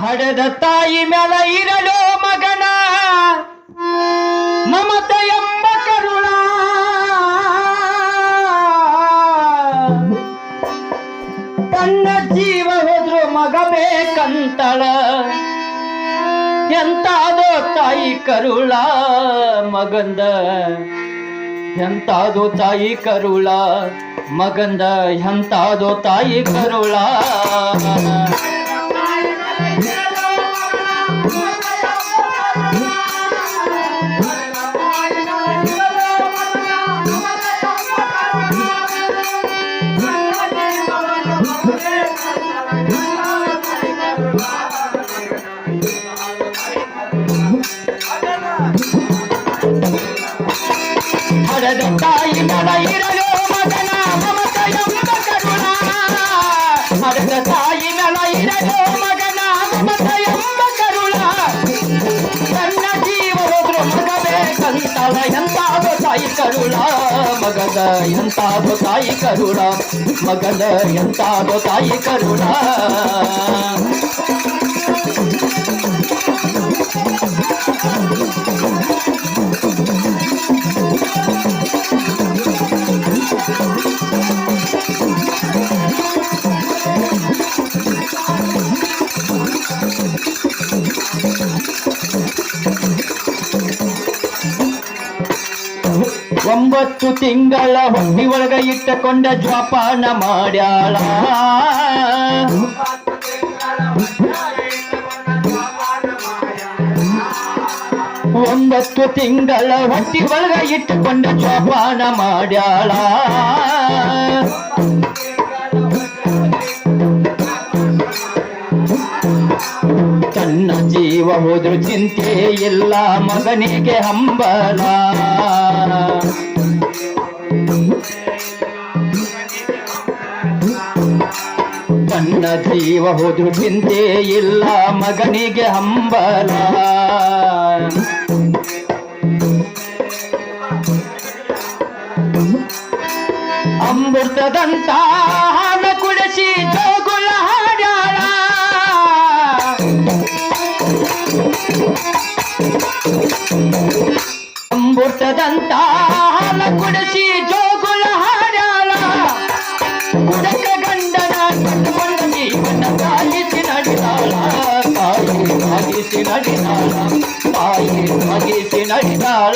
ಹಡೆದ ತಾಯಿ ಮೇಲ ಇರಲು ಮಗನ. ಮಮತ ಎಂಬ ಕರುಣ. ತನ್ನ ಜೀವ ಹೋದ್ರು ಮಗ ಬೇಕಂತಳ. ಎಂತಾದೋ ತಾಯಿ ಕರುಳ ಮಗಂದ. ಎಂತಾದೋ ತಾಯಿ ಕರುಳ ಮಗಂದ. ಎಂತಾದೋ ತಾಯಿ ಕರುಳ. ಹಡದ ತಾಯಿ ಮಲ ಇರಲು ಮಗನ ಮಮತ ಎಂಬ ಕರುಣ ಹಡದ ತಾಯಿ ಮಲ ಇರಲು ಮಗನ ಮಮತ ಎಂಬ ಕರುಣ ತನ್ನ ಜೀವ ಹೋದ್ರು ಮಗ ಬೇಕಂತಳ ಎಂತಾದು ತಾಯಿ ಕರುಳ ಮಗದ ಎಂತಾದು ತಾಯಿ ಕರುಳ ಮಗದ ಎಂತಾದು ತಾಯಿ ಕರುಳ ಒಂಬತ್ತು ತಿಂಗಳ ಹೊಟ್ಟಿ ಒಳಗ ಇಟ್ಟಕೊಂಡ ಜ್ವಾಪಾನ ಮಾಡ್ಯಾಳ ಒಂಬತ್ತು ತಿಂಗಳ ಹೊಟ್ಟಿ ಒಳಗ ಇಟ್ಟುಕೊಂಡ ಜ್ವಾಪಾನ ಮಾಡ್ಯಾಳ ಜೀವ ಹೋದ್ರು ಚಿಂತೆ ಇಲ್ಲ, ಮಗನಿಗೆ ಹಂಬಲ. ತನ್ನ ಜೀವ ಹೋದ್ರು ಚಿಂತೆ ಇಲ್ಲ, ಮಗನಿಗೆ ಹಂಬಲ. ಅಮೃತದಂತ ಹಾಲ ಅಮೃತದಂತ ಹಾಲ ಕುಡಿಸಿ ಜೋಗುಳ ಹಾಡ್ಯಾಳ ಕುಡಕ ಗಂಡನ ಕಟ್ಟುಕೊಂಡ ಜೀವನ ಸಾಗಿಸಿ ನಡೆದಾಳ ತಾಯಿ ಸಾಗಿಸಿ ನಡೆದಾಳ ತಾಯಿ ಸಾಗಿಸಿ ನಡೆದಾಳ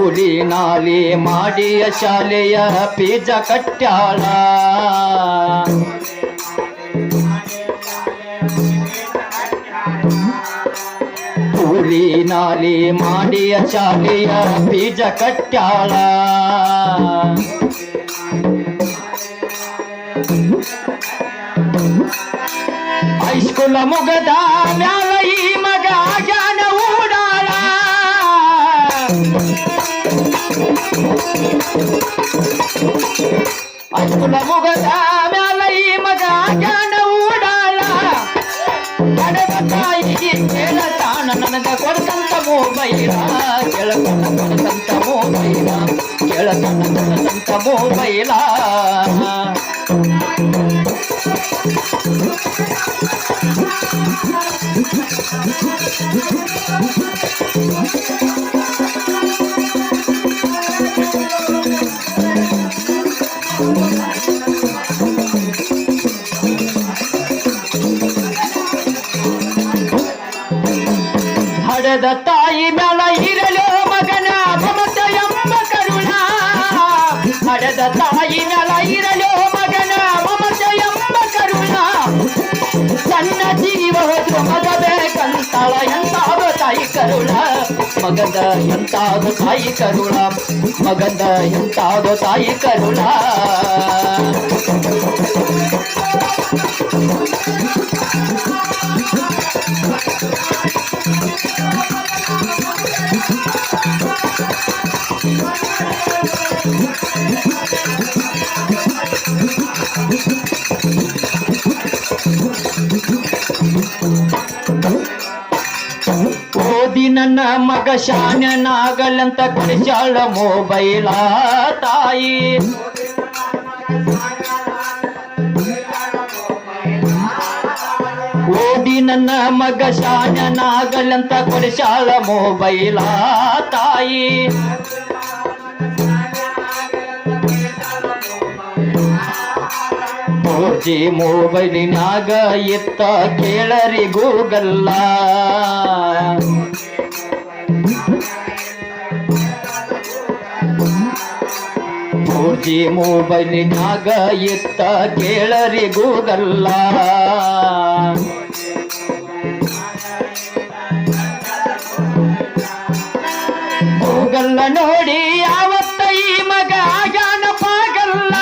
ಕೂಲಿ ನಾಲಿ ಮಾಡಿಯ ಶಾಲೆಯ ಪೀಜ ಕಟ್ಟ್ಯಾಳ ಕೂಲಿ ನಾಲಿ ಮಾಡಿಯ ಶಾಲೆಯ ಬೀಜ ಕಟ್ಟ್ಯಾಳ ಹೈಸ್ಕೂಲ ಮುಗದ ಮ್ಯಾಲ ಈ కొడతంతమో బైరా కెళతన కొడతంతమో బైరా కెళతన కొడతంతమో బైరా Thank you. ಹಡದ ತಾಯಿ ಮ್ಯಾಲ ಇರಲು ಮಗನ ಮಮತ ಎಂಬ ಕರುಣ. ಪಡೆದ ತಾಯಿ ಮ್ಯಾಲ ಇರಲು ಮಗನ ಮಮತ ಎಂಬ ಕರುಣ. ಹೋದ್ರು ಮಗ ಬೇಕಂತಾಳ ಎಂತಾದ ತಾಯಿ ಕರುಣ. ಮಗದ ಎಂತಾದ ತಾಯಿ ಕರುಣ. ಮಗದ ಎಂತಾದ ತಾಯಿ ಕರುಳ ಮಗ ಶಾನ್ಯನಾಗಲಂತ ಕೊಡಿಸಾಳ ಮೊಬೈಲ ತಾಯಿ. ಓದಿ ನನ್ನ ಮಗ ಶಾನ್ಯನಾಗಲಂತ ಕೊಡಿಸಾಳ ಮೊಬೈಲ ತಾಯಿ. ಜಿ ಮೊಬೈಲಿನಾಗ ಎತ್ತ ಕೇಳರಿ ಗೂಗಲ್ಲ ಫೋರ್ಜಿ ಮೊಬೈಲಿನಾಗ ಇತ್ತ ಕೇಳರಿ ಗೂಗಲ್ಲ ಗೂಗಲ್ಲ ನೋಡಿ ಯಾವತ್ತ ಈ ಮಗ ಜಾನಪಾಗಲ್ಲ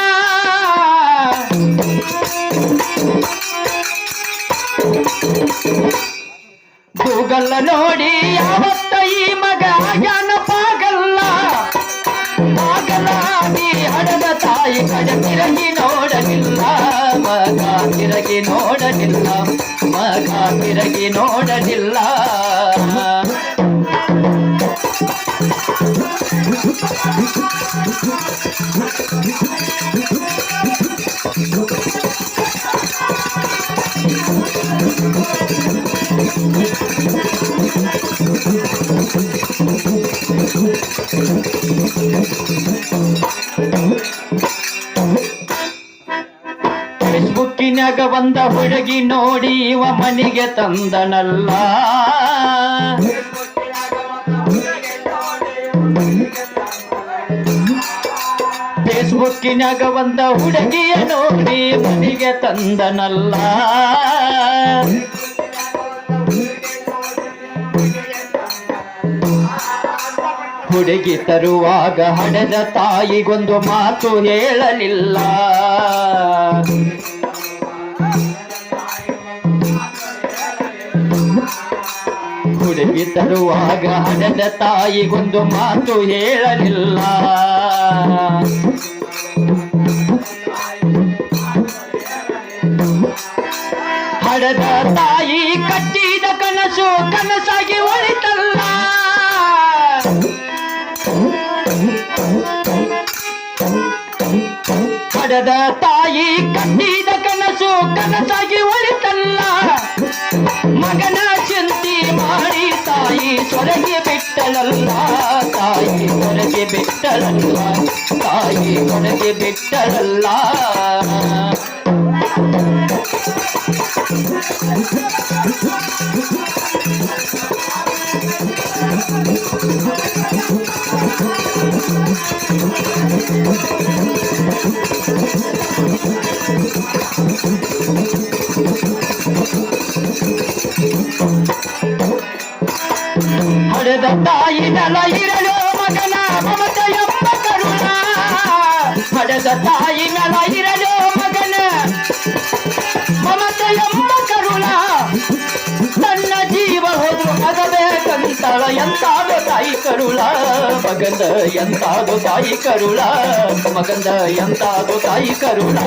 ಗೂಗಲ್ಲ ನೋಡಿ ಯಾವತ್ತ ಈ ಮಗ ನೋಡಲಿಲ್ಲ ಮಗ ತಿರುಗಿ ನೋಡಲಿಲ್ಲ ಫೇಸ್ಬುಕ್ಕಿನಾಗ ಬಂದ ಹುಡುಗಿ ನೋಡಿ ಇವ ಮನೆಗೆ ತಂದನಲ್ಲ. ಫೇಸ್ಬುಕ್ಕಿನಾಗ ಬಂದ ಹುಡುಗಿಯ ನೋಡಿ ಮನೆಗೆ ತಂದನಲ್ಲ. ಹುಡುಗಿ ತರುವಾಗ ಹಣದ ತಾಯಿಗೊಂದು ಮಾತು ಹೇಳಲಿಲ್ಲ. ಹುಡುಗಿ ತರುವಾಗ ನನ್ನ ತಾಯಿಗೊಂದು ಮಾತು ಹೇಳಲಿಲ್ಲ. ಹಡದ ತಾಯಿ ಕಟ್ಟಿದ ಕನಸು ಕನಸಾಗಿ ಒಳಿತಲ್ಲ. ಹಡದ ತಾಯಿ ಕಟ್ಟಿದ ಕನಸು ಕನಸಾಗಿ ತಾಯಿ ಸೊರಗಿ ಬಿಟ್ಟಳಲ್ಲ ತಾಯಿ ಹೊರಗೆ ಬಿಟ್ಟಳಲ್ಲ ತಾಯಿ ಹೊರಗೆ ಬಿಟ್ಟಳಲ್ಲ ಹಡೆದ ಎಂತಾದೋ ತಾಯಿ ಕರುಳ ಮಗಂದ ಎಂತಾದೋ ತಾಯಿ ಕರುಳ ಮಗಂದ ಎಂತಾದೋ ತಾಯಿ ಕರುಳ